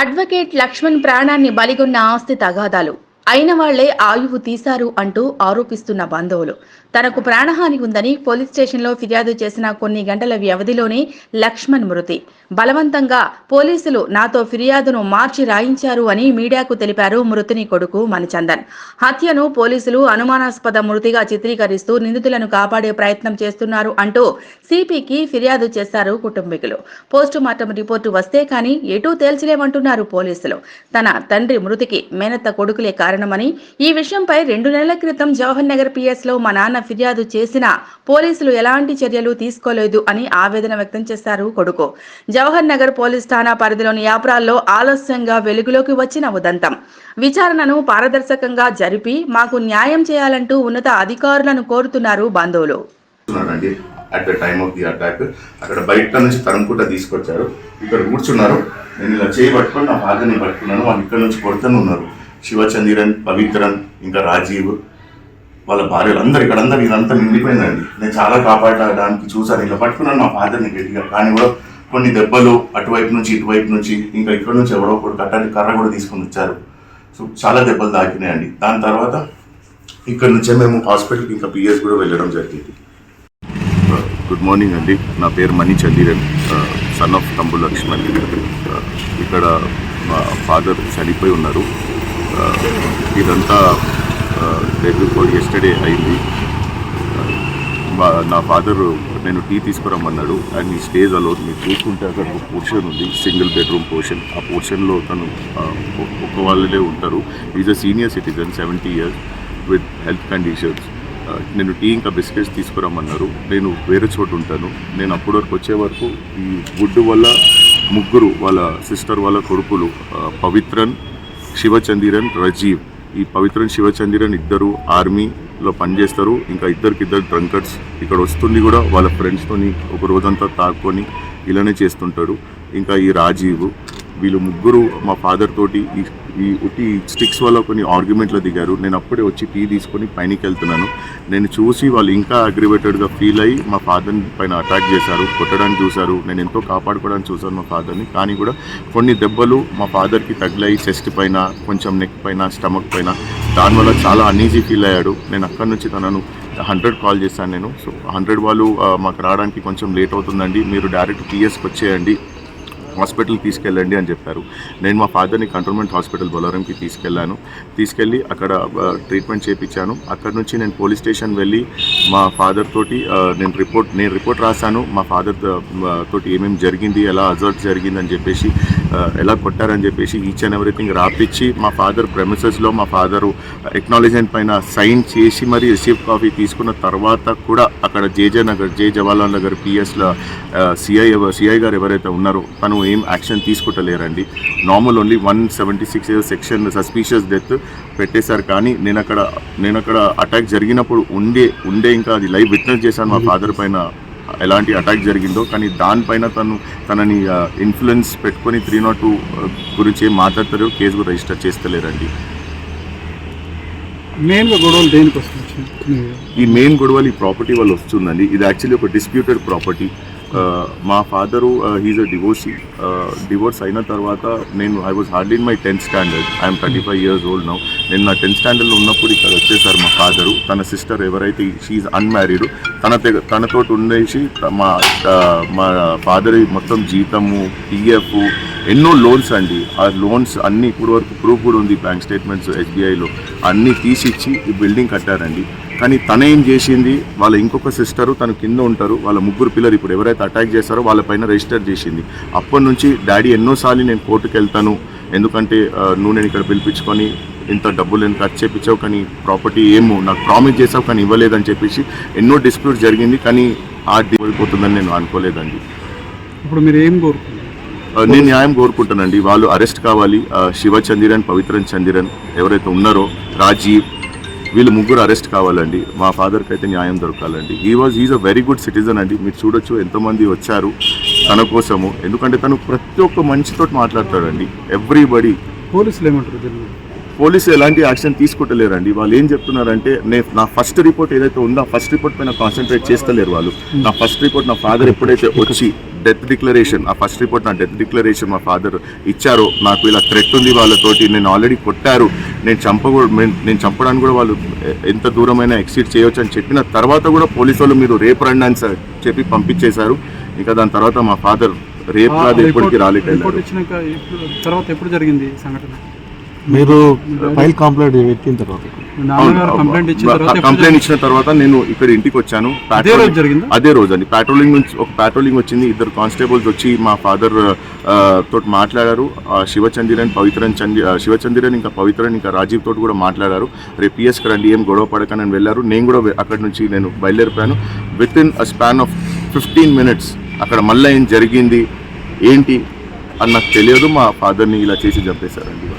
Advocate Laxman ప్రాణాన్ని బలిగొన్న ఆస్తి తగాదాలు. అయిన వాళ్ళే ఆయువు తీశారు అంటూ ఆరోపిస్తున్న బంధువులు. తనకు ప్రాణహాని ఉందని పోలీస్ స్టేషన్లో ఫిర్యాదు చేసిన కొన్ని గంటల వ్యవధిలోనే లక్ష్మణ్ మృతి. బలవంతంగా పోలీసులు నాతో ఫిర్యాదును మార్చి రాయించారు అని మీడియాకు తెలిపారు మృతుని కొడుకు మణిచందన్. హత్యను పోలీసులు అనుమానాస్పద మృతిగా చిత్రీకరిస్తూ నిందితులను కాపాడే ప్రయత్నం చేస్తున్నారు అంటూ సిపికి ఫిర్యాదు చేశారు కుటుంబీకులు. పోస్టుమార్టం రిపోర్టు వస్తే కానీ ఎటూ తేల్చలేమంటున్నారు పోలీసులు. తన తండ్రి మృతికి మేనత్త కొడుకులే కారణమని ఈ విషయంపై రెండు నెలల క్రితం జవహర్ నగర్ పిఎస్లో మా నాన్న ఫిర్యాదు చేసినా పోలీసులు ఎలాంటి చర్యలు తీసుకోలేదు అని ఆవేదన వ్యక్తం చేశారు కొడుకు. జవహర్ నగర్ పోలీస్ ఠాణా పరిధిలోని యాప్రాల్లో ఆలస్యంగా వెలుగులోకి వచ్చిన ఉదంతం. విచారణను పారదర్శకంగా జరిపి మాకు న్యాయం చేయాలంటూ ఉన్నత అధికారులను కోరుతున్నారు బంధువులు. At the time of the attack అక్కడ బయట నుంచి తరుముకుంటా తీసుకొచ్చారు. ఇక్కడ కూర్చున్నారు. నేను ఇలా చేయి పట్టుకొని నా ఫాదర్ని పట్టుకున్నాను. వాళ్ళు ఇక్కడ నుంచి కొడుతూనే ఉన్నారు. శివచంద్రన్ పవిత్రన్ ఇంకా రాజీవ్ వాళ్ళ భార్యలు అందరు ఇక్కడ అందరు ఇదంతా నిండిపోయిందండి. నేను చాలా కాపాడడానికి చూసాను ఇలా పట్టుకున్నాను మా ఫాదర్ని గట్టిగా. కానీ కూడా కొన్ని దెబ్బలు అటువైపు నుంచి ఇటువైపు నుంచి ఇంకా ఇక్కడ నుంచి ఎవరో ఒకటి కట్టడానికి కర్ర కూడా తీసుకొని వచ్చారు. సో చాలా దెబ్బలు తాకినాయండి. దాని తర్వాత ఇక్కడ నుంచే మేము హాస్పిటల్కి ఇంకా పిఎస్ కూడా వెళ్ళడం జరిగింది. గుడ్ మార్నింగ్ అండి. నా పేరు మణి చందీరన్. సన్ ఆఫ్ తమ్ముడు లక్ష్మణ్. ఇక్కడ మా ఫాదర్ చనిపోయి ఉన్నారు. ఇదంతా డే బిఫోర్ ఎస్టర్డే అయింది. నా ఫాదర్ నేను టీ తీసుకురమ్మన్నాడు. అండ్ ఈ స్టేజ్ అలో మీరు చూసుకుంటే అక్కడ ఒక పోర్షన్ ఉంది సింగిల్ బెడ్రూమ్ పోర్షన్ ఆ పోర్షన్లో తను ఒక ఒక్క వాళ్ళే ఉంటారు. Is a senior citizen seventy years with health conditions నేను టీ ఇంకా బిస్కెట్స్ తీసుకురమ్మన్నారు. నేను వేరే చోటు ఉంటాను. నేను అప్పటి వరకు వచ్చే వరకు ఈ గుడ్డు వల్ల ముగ్గురు వాళ్ళ సిస్టర్ వాళ్ళ కొడుకులు పవిత్రన్ శివచందిరన్ రజీవ్. ఈ పవిత్రన్ శివచందిరన్ ఇద్దరు ఆర్మీలో పనిచేస్తారు. ఇంకా ఇద్దరికి ఇద్దరు డ్రంకర్స్. ఇక్కడ వస్తుంది కూడా వాళ్ళ ఫ్రెండ్స్తోని ఒక రోజంతా తాక్కొని ఇలానే చేస్తుంటాడు ఇంకా ఈ రాజీవ్ వీళ్ళు ముగ్గురు మా ఫాదర్ తోటి ఈ ఈ ఉట్టి స్టిక్స్ వల్ల కొన్ని ఆర్గ్యుమెంట్లో దిగారు. నేను అప్పుడే వచ్చి టీ తీసుకొని పైనకి వెళ్తున్నాను. నేను చూసి వాళ్ళు ఇంకా అగ్రివేటెడ్గా ఫీల్ అయ్యి మా ఫాదర్ పైన అటాక్ చేశారు. కొట్టడానికి చూశారు. నేను ఎంతో కాపాడుకోవడానికి చూశాను మా ఫాదర్ని కానీ కూడా కొన్ని దెబ్బలు మా ఫాదర్కి తగిలాయి చెస్ట్ పైన కొంచెం నెక్ పైన స్టమక్ పైన. దానివల్ల చాలా అన్ఈజీ ఫీల్ అయ్యాడు. నేను అక్కడి నుంచి తనను హండ్రెడ్ కాల్ చేశాను నేను. సో హండ్రెడ్ వాళ్ళు మాకు రావడానికి కొంచెం లేట్ అవుతుందండి. మీరు డైరెక్ట్ పిఎస్కి వచ్చేయండి. హాస్పిటల్కి తీసుకెళ్ళండి అని చెప్పారు. నేను మా ఫాదర్ని కంటోన్మెంట్ హాస్పిటల్ బొలారంకి తీసుకెళ్ళాను. తీసుకెళ్ళి అక్కడ ట్రీట్మెంట్ చేయించాను అక్కడ నుంచి నేను పోలీస్ స్టేషన్ వెళ్ళి మా ఫాదర్ తోటి నేను రిపోర్ట్ నేను రిపోర్ట్ రాశాను. మా ఫాదర్ తోటి ఏమేమి జరిగింది ఎలా అజర్ట్ జరిగింది అని చెప్పేసి ఎలా కొట్టారని చెప్పేసి ఈచ్ అండ్ ఎవ్రీథింగ్ రాపిచ్చి మా ఫాదర్ ప్రెమిసెస్లో మా ఫాదరు ఎక్నాలజ్మెంట్ పైన సైన్ చేసి మరి రిసీవ్ కాపీ తీసుకున్న తర్వాత కూడా అక్కడ జేజే నగర్ జే జవహర్లాల్ నగర్ పిఎస్లో సిఐ సిఐ గారు ఎవరైతే ఉన్నారో తను ఏం action తీసుకుంటలేరండి. Normal only one seventy six section suspicious death పెట్టేశారు కానీ నేను అక్కడ నేను అక్కడ అటాక్ జరిగినప్పుడు ఉండే ఉండే ఇంకా అది లైవ్ విట్నెస్ చేశాను మా ఫాదర్ పైన. ఎలాంటి అటాక్ జరిగిందో కానీ దానిపైన తను తనని ఇన్ఫ్లుయెన్స్ పెట్టుకొని త్రీ నాట్ టూ గురించి ఏం మాట్లాడతారో కేసు కూడా రిజిస్టర్ చేస్తలేరండి. మెయిన్గా గొడవలు దేనికి వస్తుంది ఈ మెయిన్ గొడవలు ఈ ప్రాపర్టీ వల్ల వస్తుందండి. ఇది యాక్చువల్లీ ఒక డిస్ప్యూటెడ్ ప్రాపర్టీ Uh, మా father he's a divorcee divorce అయిన తర్వాత నేను I was hardly in my tenth standard I'm thirty five years old now నేను నా టెన్త్ స్టాండర్డ్లో ఉన్నప్పుడు ఇక్కడ వచ్చేసారు మా ఫాదరు తన సిస్టర్ ఎవరైతే షీఈ్ అన్మ్యారీడ్ తన తనతో తనతోటి ఉండేసి మా మా ఫాదర్ మొత్తం జీతము పిఎఫ్ ఎన్నో లోన్స్ అండి. ఆ లోన్స్ అన్ని ఇప్పుడు వరకు ప్రూఫ్ కూడా ఉంది బ్యాంక్ స్టేట్మెంట్స్ ఎస్బీఐలో అన్నీ తీసిచ్చి ఈ బిల్డింగ్ కట్టారండి. కానీ తన ఏం చేసింది? వాళ్ళ ఇంకొక సిస్టరు తన కింద ఉంటారు. వాళ్ళ ముగ్గురు పిల్లలు ఇప్పుడు ఎవరైతే అటాక్ చేస్తారో వాళ్ళ పైన రిజిస్టర్ చేసింది. అప్పటి నుంచి డాడీ ఎన్నోసార్లు నేను కోర్టుకు వెళ్తాను. ఎందుకంటే నువ్వు నేను ఇక్కడ పిలిపించుకొని ఇంత డబ్బులు నేను ఖర్చు చేయించావు కానీ ప్రాపర్టీ ఏమో నాకు ప్రామిస్ చేసావు కానీ ఇవ్వలేదని చెప్పేసి ఎన్నో డిస్ప్యూట్ జరిగింది కానీ ఆ అయిపోతుందని నేను అనుకోలేదండి. ఇప్పుడు మీరు ఏం కోరుకుంటున్నారు? నేను న్యాయం కోరుకుంటానండి వాళ్ళు అరెస్ట్ కావాలి. ఆ, శివ చందిరన్ పవిత్రన్ చందిరన్ ఎవరైతే ఉన్నారో రాజీవ్ వీళ్ళు ముగ్గురు అరెస్ట్ కావాలండి. మా ఫాదర్కి అయితే న్యాయం దొరకాలండి. He was is a very good citizen అండి. మీరు చూడొచ్చు ఎంతోమంది వచ్చారు తన కోసము. ఎందుకంటే తను ప్రతి ఒక్క మనిషితో మాట్లాడతాడండి. ఎవ్రీబడి పోలీసులు ఏమంటారు దీని మీద? పోలీసు ఎలాంటి యాక్షన్ తీసుకుంటలేరండి. వాళ్ళు ఏం చెప్తున్నారంటే నేను నా ఫస్ట్ రిపోర్ట్ ఏదైతే ఉందో ఆ ఫస్ట్ రిపోర్ట్ పైన కాన్సన్ట్రేట్ చేస్తలేరు వాళ్ళు. నా ఫస్ట్ రిపోర్ట్ నా ఫాదర్ ఎప్పుడైతే వచ్చి డెత్ డిక్లరేషన్ ఆ ఫస్ట్ రిపోర్ట్ నా డెత్ డిక్లరేషన్ మా ఫాదర్ ఇచ్చారో. నాకు ఇలా థ్రెట్ ఉంది వాళ్ళతోటి నేను ఆల్రెడీ కొట్టారు. నేను చంపకూ నేను చంపడానికి కూడా వాళ్ళు ఎంత దూరమైనా ఎక్సీడ్ చేయొచ్చు అని చెప్పిన తర్వాత కూడా పోలీసు వాళ్ళు మీరు రేపు రండి అని చెప్పి పంపించేశారు. ఇంకా దాని తర్వాత మా ఫాదర్ రేపు కాదు ఎప్పటికి ఎప్పుడు తర్వాత ఎప్పుడు జరిగింది సంఘటన? మీరు ఫైల్ కంప్లైంట్ పెట్టిన తర్వాత. కంప్లైంట్ ఇచ్చిన తర్వాత ఎప్పుడు కంప్లైంట్ ఇచ్చిన తర్వాత నేను ఇక్కడ ఇంటికి వచ్చాను. అదే రోజు జరిగిందా? అదే రోజు అండి. పాట్రోలింగ్ నుంచి ఒక పాట్రోలింగ్ వచ్చింది. ఇద్దరు కానిస్టేబుల్స్ వచ్చి మా ఫాదర్ తోటి మాట్లాడారు. ఆ, శివచందిరన్ పవిత్రన్ చంది శివచందిరన్ ఇంకా పవిత్రన్ ఇంకా రాజీవ్ తోటి కూడా మాట్లాడారు. రేపు పిఎస్కి రండి ఏం గొడవ పడకని వెళ్ళారు. నేను కూడా అక్కడ నుంచి నేను బయలుదేరిపోయాను. With in a span of fifteen minutes అక్కడ మళ్ళీ ఏం జరిగింది ఏంటి అని నాకు తెలియదు. మా ఫాదర్ని ఇలా చేసి చంపేశారండి.